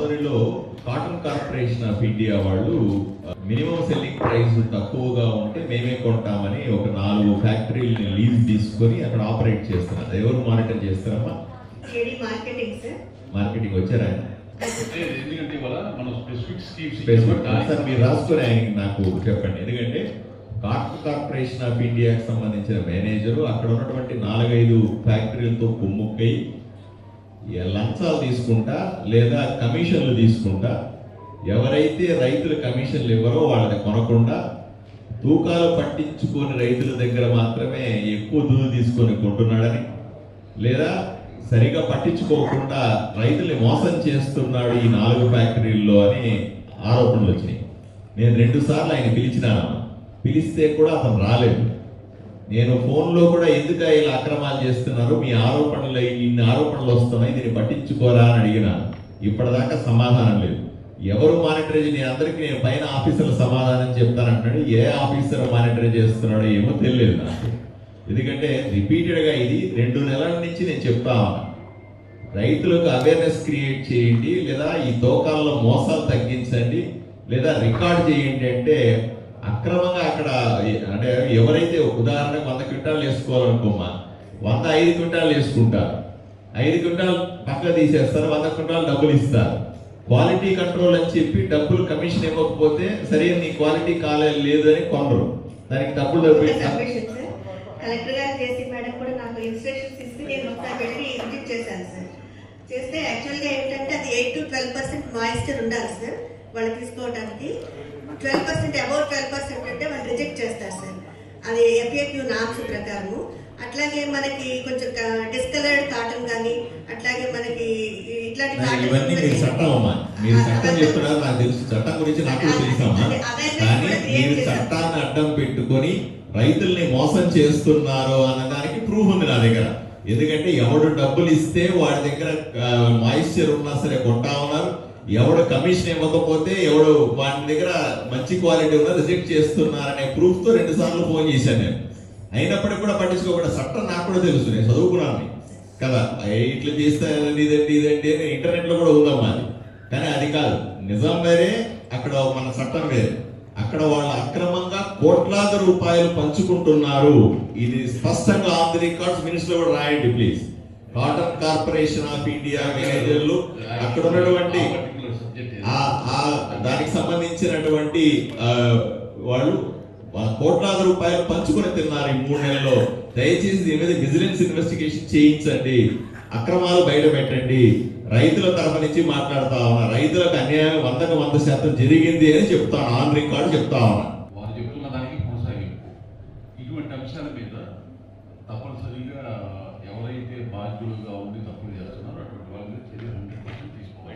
ఆధ్వర్యంలో cotton corporation of India వాళ్ళు minimum selling price తక్కువగా ఉంటే మేమే కొంటామని ఒక నాలుగు ఫ్యాక్టరీలని లీజ్ తీసుకొని అక్కడ ఆపరేట్ చేస్తున్నారు. ఎవరు మానిటర్ చేస్తారమ్మా? AD marketing sir. మార్కెటింగ్ వచ్చారా ఆయన? అంటే ఎందుకంటే ఇవాళ మనం స్పెసిఫిక్ స్కీమ్స్ స్పెసిఫిక్. సార్ మీరు రాసుకొని ఆయనకి నాకు చెప్పండి. ఎందుకంటే కాటన్ కార్పొరేషన్ ఆఫ్ ఇండియాకి సంబంధించిన మేనేజరు అక్కడ ఉన్నటువంటి నాలుగైదు ఫ్యాక్టరీలతో కుమ్ముక్కై లంచాలు తీసుకుంటా లేదా కమిషన్లు తీసుకుంటా? ఎవరైతే రైతులు కమిషన్లు ఇవ్వరో వాళ్ళని కొనకుండా తూకాలు పట్టించుకొని రైతుల దగ్గర మాత్రమే ఎక్కువ దూరు తీసుకొని కొంటున్నాడని లేదా సరిగా పట్టించుకోకుండా రైతుల్ని మోసం చేస్తున్నాడు ఈ నాలుగు ఫ్యాక్టరీల్లో అని ఆరోపణలు వచ్చినాయి. నేను రెండు సార్లు ఆయన పిలిచినాను. పిలిస్తే కూడా అతను రాలేదు. నేను ఫోన్లో కూడా ఎందుకు ఇలా అక్రమాలు చేస్తున్నారు? మీ ఆరోపణలు ఇన్ని ఆరోపణలు వస్తున్నాయి దీన్ని పట్టించుకోరా అని అడిగినా ఇప్పటిదాకా సమాధానం లేదు. ఎవరు మానిటర్ నేను అందరికీ నేను పైన ఆఫీసర్ల సమాధానం చెప్తానంటున్నాడు ఏ ఆఫీసర్ మానిటర్ చేస్తున్నాడో ఏమో తెలియదు నాకు. ఎందుకంటే రిపీటెడ్గా ఇది రెండు నెలల నుంచి నేను చెప్తా రైతులకు అవేర్నెస్ క్రియేట్ చేయండి లేదా ఈ తోకాల్లో మోసాలు తగ్గించండి లేదా రికార్డ్ చేయండి అంటే అక్రమంగా అక్కడ అంటే ఎవరైతే ఉదాహరణకు వంద క్వింటాలు వేసుకోవాలనుకోమా వంద ఐదు క్వింటాలు వేసుకుంటారు ఐదు క్వింటాలు పక్క తీసేస్తారు వంద క్వింటాలు డబ్బులు ఇస్తారు. క్వాలిటీ కంట్రోల్ అని చెప్పి డబ్బులు కమిషన్ ఇవ్వకపోతే సరే నీ క్వాలిటీ కాలేదు లేదు అని కొనరు. దానికి డబ్బులు డబ్బులు కలెక్టర్ గారు చేసి మేడం కూడా నాకు ఇస్తే నేను ఒకసారి వెళ్ళి విజిట్ చేశాను సార్ చేస్తే యాక్చువల్గా ఏంటంటే అది eight to twelve percent moisture ఉండాలి సార్ వాళ్ళు తీసుకోవడానికి twelve percent above twelve percent అంటే వాళ్ళు రిజెక్ట్ చేస్తారు సార్ అది ఎఫ్ఏక్యూ నామ్స్ ప్రకారము. అట్లాగే మనకి కొంచెం డిస్కలర్డ్ కాటన్ కానీ అట్లాగే మనకి ఇట్లాంటి చట్టాన్ని అడ్డం పెట్టుకొని రైతుల్ని మోసం చేస్తున్నారు అన్నదానికి ప్రూఫ్ ఉంది నా దగ్గర. ఎందుకంటే ఎవడు డబ్బులు ఇస్తే వాడి దగ్గర మాయిశ్చర్ ఉన్నా సరే కొంటా ఉన్నారు. ఎవడు కమిషన్ ఇవ్వకపోతే ఎవడు వాడి దగ్గర మంచి క్వాలిటీ ఉన్నా రిజెక్ట్ చేస్తున్నారనే ప్రూఫ్తో రెండు సార్లు ఫోన్ చేశాను నేను. అయినప్పటికీ కూడా పట్టించుకోకుండా చట్టం నాకు కూడా తెలుసు నేను చదువుకున్నాను కదా ఇట్లా చేస్తే ఇదండి ఇదండి అని ఇంటర్నెట్లో కూడా ఉందమ్మా అది. కానీ అది కాదు. నిజం వేరే అక్కడ మన చట్టం వేరే. అక్కడ వాళ్ళు అక్రమంగా కోట్లాది రూపాయలు పంచుకుంటున్నారు. ఇది స్పష్టంగా ఆఫ్ ది రికార్డ్స్ మినిస్టర్ కూడా రాయండి please. Cotton Corporation of India మేనేజర్లు అక్కడ ఉన్నటువంటి దానికి సంబంధించినటువంటి వాళ్ళు కోట్లాది రూపాయలు పంచుకొని తిన్నారు ఈ మూడు నెలల్లో. దయచేసి దీని మీద విజిలెన్స్ ఇన్వెస్టిగేషన్ చేయించండి. అక్రమాలు బయట పెట్టండి. రైతుల తరఫు నుంచి మాట్లాడుతా ఉన్నా. రైతులకు అన్యాయం వందకు వంద శాతం జరిగింది అని చెప్తాను ఆన్ రికార్డు చెప్తా ఉన్నా వారు చెప్తున్న దానికి కొనసాగింపు ఇటువంటి అంశాల మీద తప్పనిసరిగా ఎవరైతే బాధ్యులుగా ఉండి తప్పులు చేస్తున్నారో అటువంటి వాళ్ళ మీద చర్యలు హండ్రెడ్ పర్సెంట్ తీసుకోవాలి.